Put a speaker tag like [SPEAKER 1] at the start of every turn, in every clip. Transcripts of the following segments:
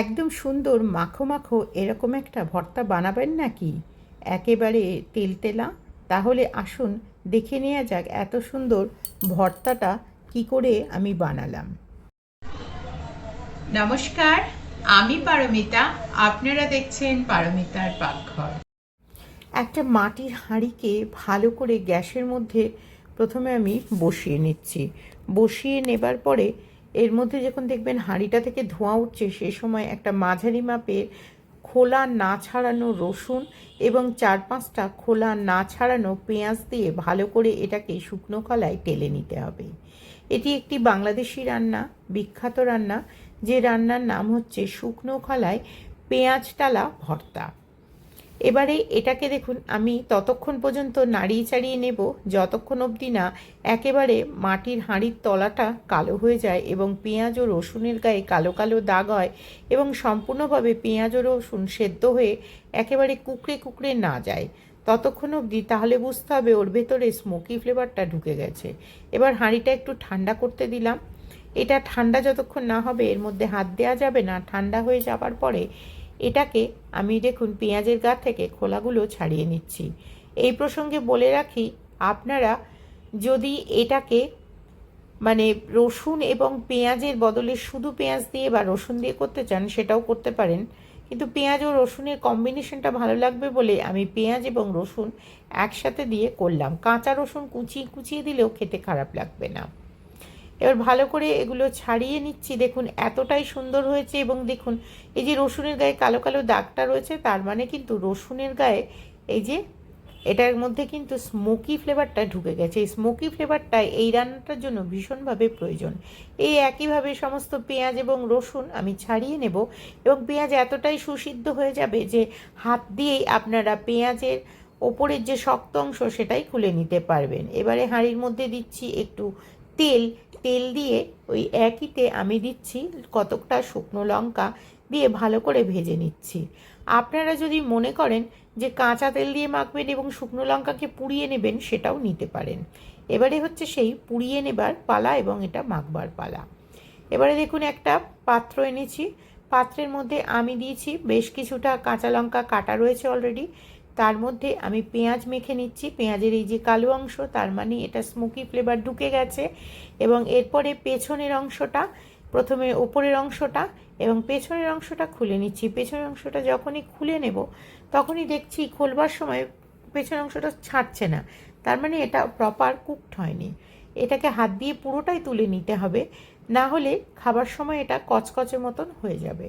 [SPEAKER 1] একদম সুন্দর মাখো মাখো এরকম একটা ভর্তা বানাবেন নাকি? একেবারে তেলতেলা তাহলে আসুন দেখে নেওয়া যাক এত সুন্দর ভর্তাটা কি করে আমি বানালাম।
[SPEAKER 2] নমস্কার আমি পারমিতা। আপনারা দেখছেন পারমিতার পাকঘর।
[SPEAKER 1] একটা মাটির হাঁড়িকে ভালো করে গ্যাসের মধ্যে প্রথমে আমি বসিয়ে নিচ্ছি। বসিয়ে নেবার পরে এর মধ্যে যখন দেখবেন হাঁড়িটা থেকে ধোঁয়া উঠছে, সে সময় একটা মাঝারি মাপের খোলা না ছাড়ানো রসুন এবং চার পাঁচটা খোলা না ছাড়ানো পেঁয়াজ দিয়ে ভালো করে এটাকে শুকনো কলায় টেলে নিতে হবে। এটি একটি বাংলাদেশি রান্না, বিখ্যাত রান্না, যে রান্নার নাম হচ্ছে শুকনো কলায় পেঁয়াজ টালা ভর্তা। এবারে এটাকে দেখুন, আমি ততক্ষণ পর্যন্ত নাড়িয়ে চাড়িয়ে নেব, যতক্ষণ অবধি না একেবারে মাটির হাঁড়ির তলাটা কালো হয়ে যায় এবং পেঁয়াজ ও রসুনের গায়ে কালো কালো দাগ হয় এবং সম্পূর্ণভাবে পেঁয়াজ ও রসুন সেদ্ধ হয়ে একেবারে কুকড়ে কুকড়ে না যায়। ততক্ষণ অবধি তাহলে বুঝতে হবে ওর ভেতরে স্মোকি ফ্লেভারটা ঢুকে গেছে। এবার হাঁড়িটা একটু ঠান্ডা করতে দিলাম। এটা ঠান্ডা যতক্ষণ না হবে, এর মধ্যে হাত দেওয়া যাবে না, ঠান্ডা হয়ে যাবার পরে এটাকে আমি দেখুন পেঁয়াজের গা থেকে খোলাগুলো ছাড়িয়ে নিচ্ছি। এই প্রসঙ্গে বলে রাখি, আপনারা যদি এটাকে মানে রসুন এবং পেঁয়াজের বদলে শুধু পেঁয়াজ দিয়ে বা রসুন দিয়ে করতে চান, সেটাও করতে পারেন। কিন্তু পেঁয়াজ ও রসুনের কম্বিনেশনটা ভালো লাগবে বলে আমি পেঁয়াজ এবং রসুন একসাথে দিয়ে করলাম। কাঁচা রসুন কুচিয়ে কুচিয়ে দিলেও খেতে খারাপ লাগবে না। এবার ভালো করে এগুলো ছাড়িয়ে নিচ্ছি। দেখুন, এতটাই সুন্দর হয়েছে এবং দেখুন, এই যে রসুনের গায়ে কালো কালো দাগটা রয়েছে, তার মানে কিন্তু রসুনের গায়ে এই যে এটার মধ্যে কিন্তু স্মোকি ফ্লেভারটা ঢুকে গেছে। এই স্মোকি ফ্লেভারটা এই রান্নাটার জন্য ভীষণভাবে প্রয়োজন। এই একইভাবে সমস্ত পেঁয়াজ এবং রসুন আমি ছাড়িয়ে নেব এবং পেঁয়াজ এতটাই সুসিদ্ধ হয়ে যাবে যে হাত দিয়েই আপনারা পেঁয়াজের ওপরের যে শক্ত অংশ সেটাই খুলে নিতে পারবেন। এবারে হাঁড়ির মধ্যে দিচ্ছি একটু তেল তেল দিয়ে ওই একইতে আমি দিচ্ছি কতকটা শুকনো লঙ্কা দিয়ে ভালো করে ভেজে নিচ্ছি। আপনারা যদি মনে করেন যে কাঁচা তেল দিয়ে মাখবেন এবং শুকনো লঙ্কাকে পুড়িয়ে নেবেন সেটাও নিতে পারেন। এবারে হচ্ছে সেই পুড়িয়ে নেবার পালা এবং এটা মাখবার পালা। এবারে দেখুন একটা পাত্র এনেছি। পাত্রের মধ্যে আমি দিয়েছি বেশ কিছুটা কাঁচা লঙ্কা কাটা রয়েছে অলরেডি তার মধ্যে আমি পেঁয়াজ মেখে নিচ্ছি। পেঁয়াজের এই যে কালো অংশ, তার মানে এটা স্মোকি ফ্লেভার ঢুকে গেছে এবং এরপরে পেছনের অংশটা, প্রথমে ওপরের অংশটা এবং পেছনের অংশটা খুলে নিচ্ছি। পেছনের অংশটা যখনই খুলে নেব, তখনই দেখছি খোলবার সময় পেছনের অংশটা ছাড়ছে না। তার মানে এটা প্রপার কুকড হয়নি। এটাকে হাত দিয়ে পুরোটাই তুলে নিতে হবে, না হলে খাবার সময় এটা কচকচের মতন হয়ে যাবে।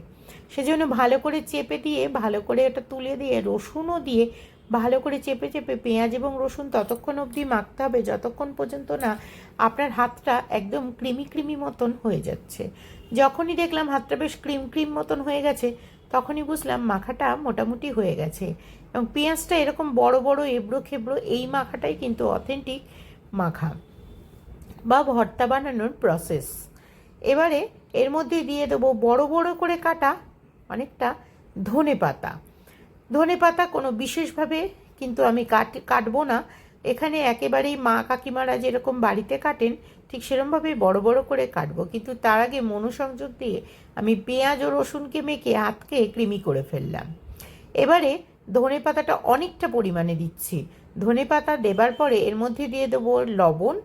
[SPEAKER 1] সেজন্য ভালো করে চেপে দিয়ে, ভালো করে এটা তুলে দিয়ে, রসুনও দিয়ে ভালো করে চেপে চেপে পেঁয়াজ এবং রসুন ততক্ষণ অবধি মাখতে হবে। যতক্ষণ পর্যন্ত না আপনার হাতটা একদম ক্রিমি ক্রিমি মতন হয়ে যাচ্ছে। যখনই দেখলাম হাতটা বেশ ক্রিম ক্রিম মতন হয়ে গেছে, তখনই বুঝলাম মাখাটা মোটামুটি হয়ে গেছে। এবং পেঁয়াজটা এরকম বড় বড়, এবড়ো খেবড়ো, এই মাখাটাই কিন্তু অথেন্টিক মাখা বা ভর্তা বানানোর প্রসেস এবারে এর মধ্যে দিয়ে দেবো বড় বড় করে কাটা অনেকটা ধনে পাতা। ধনে পাতা কোনো বিশেষভাবে কিন্তু আমি কাট, কাটবো না। এখানে একেবারেই মা কাকিমারা যেরকম বাড়িতে কাটেন, ঠিক সেরকমভাবেই বড় বড় করে কাটবো। কিন্তু তার আগে মনোসংযোগ দিয়ে আমি পেঁয়াজ ও রসুনকে মেখে হাতকে কৃমি করে ফেললাম। এবারে ধনে পাতাটা অনেকটা পরিমাণে দিচ্ছি। ধনে পাতা দেবার পরে এর মধ্যে দিয়ে দেবো লবণ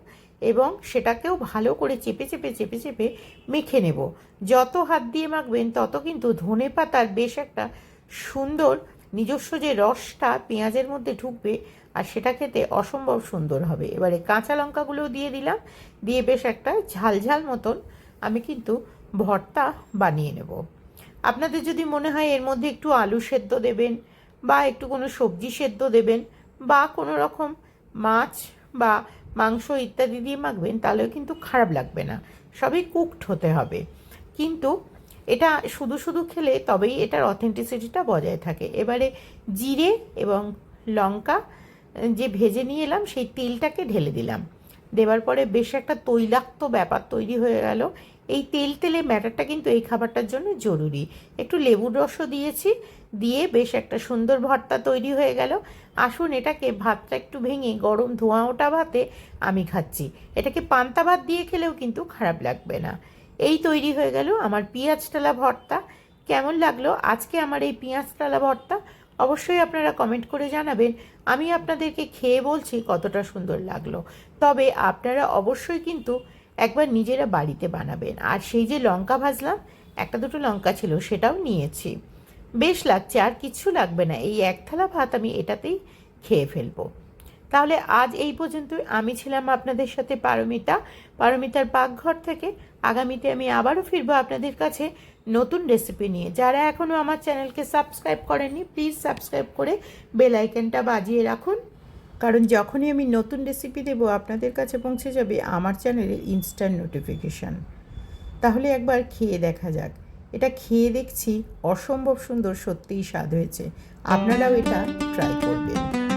[SPEAKER 1] এবং সেটাকেও ভালো করে চেপে চেপে চেপে চেপে মেখে নেব। যত হাত দিয়ে মাখবেন, তত কিন্তু ধনে পাতার বেশ একটা সুন্দর নিজস্ব যে রসটা পেঁয়াজের মধ্যে ঢুকবে আর সেটা খেতে অসম্ভব সুন্দর হবে। এবারে কাঁচা লঙ্কাগুলোও দিয়ে দিলাম, দিয়ে বেশ একটা ঝাল ঝাল মতন আমি কিন্তু ভর্তা বানিয়ে নেব। আপনাদের যদি মনে হয় এর মধ্যে একটু আলু সেদ্ধ দেবেন বা একটু কোনো সবজি সেদ্ধ দেবেন বা কোনো রকম মাছ বা মাংস ইত্যাদি দিয়ে মাখবেন, তাহলেও কিন্তু খারাপ লাগবে না। সবই কুকড হতে হবে। কিন্তু এটা শুধু শুধু খেলে তবেই এটার অথেন্টিসিটিটা বজায় থাকে। এবারে জিরে এবং লঙ্কা যে ভেজে নিয়ে এলাম, সেই তেলটাকে ঢেলে দিলাম। দেওয়ার পরে বেশ একটা তৈলাক্ত ব্যাপার তৈরি হয়ে গেল। এই তেল তেলে ম্যাটারটা কিন্তু এই খাবারটার জন্য জরুরি। একটু লেবুর রসও দিয়েছি, দিয়ে বেশ একটা সুন্দর ভর্তা তৈরি হয়ে গেল। আসুন এটাকে ভাতটা একটু ভেঙে গরম ধোঁয়া ওটা ভাতে আমি খাচ্ছি। এটাকে পান্তা ভাত দিয়ে খেলেও কিন্তু খারাপ লাগবে না। এই তৈরি হয়ে গেল আমার পেঁয়াজ টালা ভর্তা। কেমন লাগল আজকে আমার এই পেঁয়াজ তালা ভর্তা? অবশ্যই আপনারা কমেন্ট করে জানাবেন। আমি আপনাদেরকে খেয়ে বলছি কতটা সুন্দর লাগল। তবে আপনারা অবশ্যই কিন্তু একবার নিজেরা বাড়িতে বানাবেন। আর সেই যে লঙ্কা ভাজলাম, একটা দুটো লঙ্কা ছিল, সেটাও নিয়েছি। বেশ লাগছে, আর কিচ্ছু লাগবে না। এই এক থালা ভাত আমি এটাতেই খেয়ে ফেলব। তাহলে আজ এই পর্যন্তই। আমি ছিলাম আপনাদের সাথে পারমিতা। পারমিতার পাকঘর থেকে আগামীতে আমি আবারও ফিরবো আপনাদের কাছে নতুন রেসিপি নিয়ে। যারা এখনও আমার চ্যানেলকে সাবস্ক্রাইব করেননি প্লিজ সাবস্ক্রাইব করে বেল আইকনটা বাজিয়ে রাখুন। কারণ যখনই আমি নতুন রেসিপি দেব, আপনাদের কাছে পৌঁছে যাবে আমার চ্যানেলে ইনস্ট্যান্ট নোটিফিকেশান তাহলে একবার খেয়ে দেখা যাক। এটা খেয়ে দেখছি, অসম্ভব সুন্দর সত্যিই স্বাদ হয়েছে। আপনারাও এটা ট্রাই করবেন।